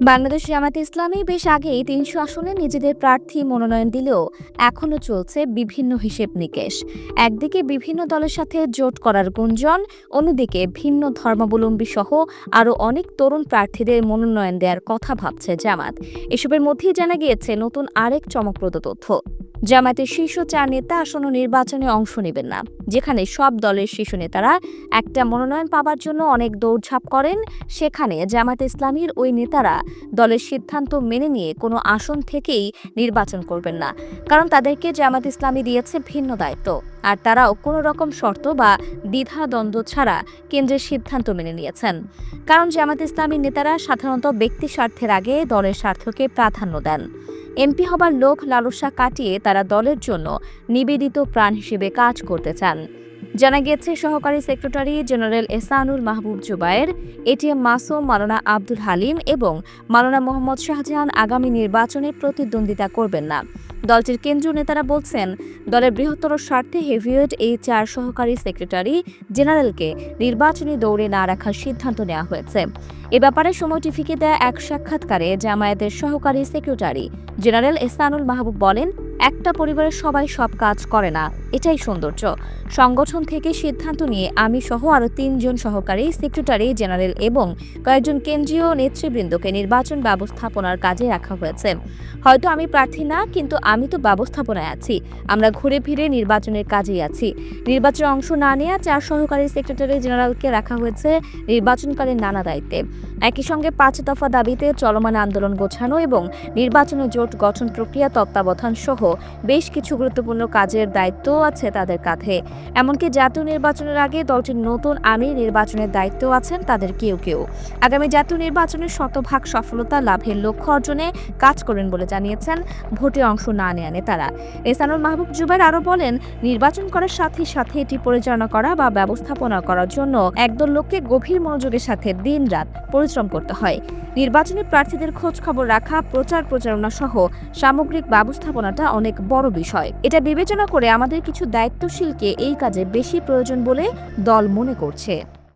বাংলাদেশ জামাতে ইসলামী বেশ আগেই তিনশো আসনে নিজেদের প্রার্থী মনোনয়ন দিলেও এখনও চলছে বিভিন্ন হিসেব নিকেশ। একদিকে বিভিন্ন দলের সাথে জোট করার গুঞ্জন, অন্যদিকে ভিন্ন ধর্মাবলম্বী সহ আরও অনেক তরুণ প্রার্থীদের মনোনয়ন দেওয়ার কথা ভাবছে জামাত। এসবের মধ্যেই জানা গিয়েছে নতুন আরেক চমকপ্রদ তথ্য। জামায়াতের শীর্ষ চার নেতা আসন্ন নির্বাচনে অংশ নেবেন না, যেখানে সব দলের শীর্ষ নেতারা একটা মনোনয়ন পাবার জন্য অনেক দৌড়ঝাঁপ করেন। সেখানে জামাত ইসলামীর ওই নেতারা দলের সিদ্ধান্ত মেনে নিয়ে কোনো আসন থেকেই নির্বাচন করবেন না, কারণ তাদেরকে জামাত ইসলামী দিয়েছে ভিন্ন দায়িত্ব। আর তারাও কোনো রকম শর্ত বা দ্বিধা দ্বন্দ্ব ছাড়া কেন্দ্রের সিদ্ধান্ত মেনে নিয়েছেন। কারণ জামাত ইসলামীর নেতারা সাধারণত ব্যক্তি স্বার্থের আগে দলের স্বার্থকে প্রাধান্য দেন। এমপি হবার লোক লালসা কাটিয়ে তারা দলের জন্য নিবেদিত প্রাণ হিসেবে কাজ করতে চান। জানা গেছে সহকারী secretary general Ahsanul Mahbub Zubair, ATM Masum Maulana Abdul Halim এবং মালানা মোহাম্মদ শাহজাহান আগামী নির্বাচনে প্রতিদ্বন্দ্বিতা করবেন না। দলটির কেন্দ্রীয় নেতারা বলছেন, দলের বৃহত্তর স্বার্থে হেভিওয়েট এই চার সহকারী সেক্রেটারি জেনারেলকে নির্বাচনী দৌড়ে না রাখার সিদ্ধান্ত নেওয়া হয়েছে। এ ব্যাপারে সময়টি ফিকে দেয়া এক সাক্ষাৎকারে জামায়াতের সহকারী সেক্রেটারি জেনারেল এসানুল মাহবুব বলেন, একটা পরিবারের সবাই সব কাজ করে না। এটাই সৌন্দর্য। সংগঠন থেকে সিদ্ধান্ত নিয়ে আমি সহ আরও তিনজন সহকারী সেক্রেটারি জেনারেল এবং কয়েকজন কেন্দ্রীয় নেতৃবৃন্দকে নির্বাচন ব্যবস্থাপনার কাজে রাখা হয়েছে। হয়তো আমি প্রার্থী না, কিন্তু আমি তো ব্যবস্থাপনায় আছি। আমরা ঘুরে ফিরে নির্বাচনের কাজেই আছি। নির্বাচনে অংশ না নেওয়া চার সহকারী সেক্রেটারি জেনারেলকে রাখা হয়েছে নির্বাচনকালীন নানা দায়িত্বে। একই সঙ্গে পাঁচ দফা দাবিতে চলমান আন্দোলন গোছানো এবং নির্বাচনের জোট গঠন প্রক্রিয়া তত্ত্বাবধান সহ বেশ কিছু গুরুত্বপূর্ণ কাজের দায়িত্বও আছে তাদের কাঁধে। এমনকি জাতীয় নির্বাচনের আগে দলটির নতুন আমির নির্বাচনের দায়িত্ব আছেন তাদের কেউ কেউ। আগামী জাতীয় নির্বাচনের শতভাগ সফলতা লাভের লক্ষ্য অর্জনে কাজ করবেন বলে জানিয়েছেন ভোটে অংশ না নেয়া নেতারা এসানুল মাহবুব জুবাইর আরও বলেন, নির্বাচন করার সাথে সাথে এটি পরিচালনা করা বা ব্যবস্থাপনা করার জন্য একদল লোককে গভীর মনোযোগের সাথে দিনরাত পরিশ্রম করতে হয়। নির্বাচনী প্রার্থীদের খোঁজ খবর রাখা প্রচার প্রচারণা সহ সামগ্রিক ব্যবস্থাপনাটা অনেক বড় বিষয়। এটা বিবেচনা করে আমাদের কিছু দায়িত্বশীলকে এই কাজে বেশি প্রয়োজন বলে দল মনে করছে।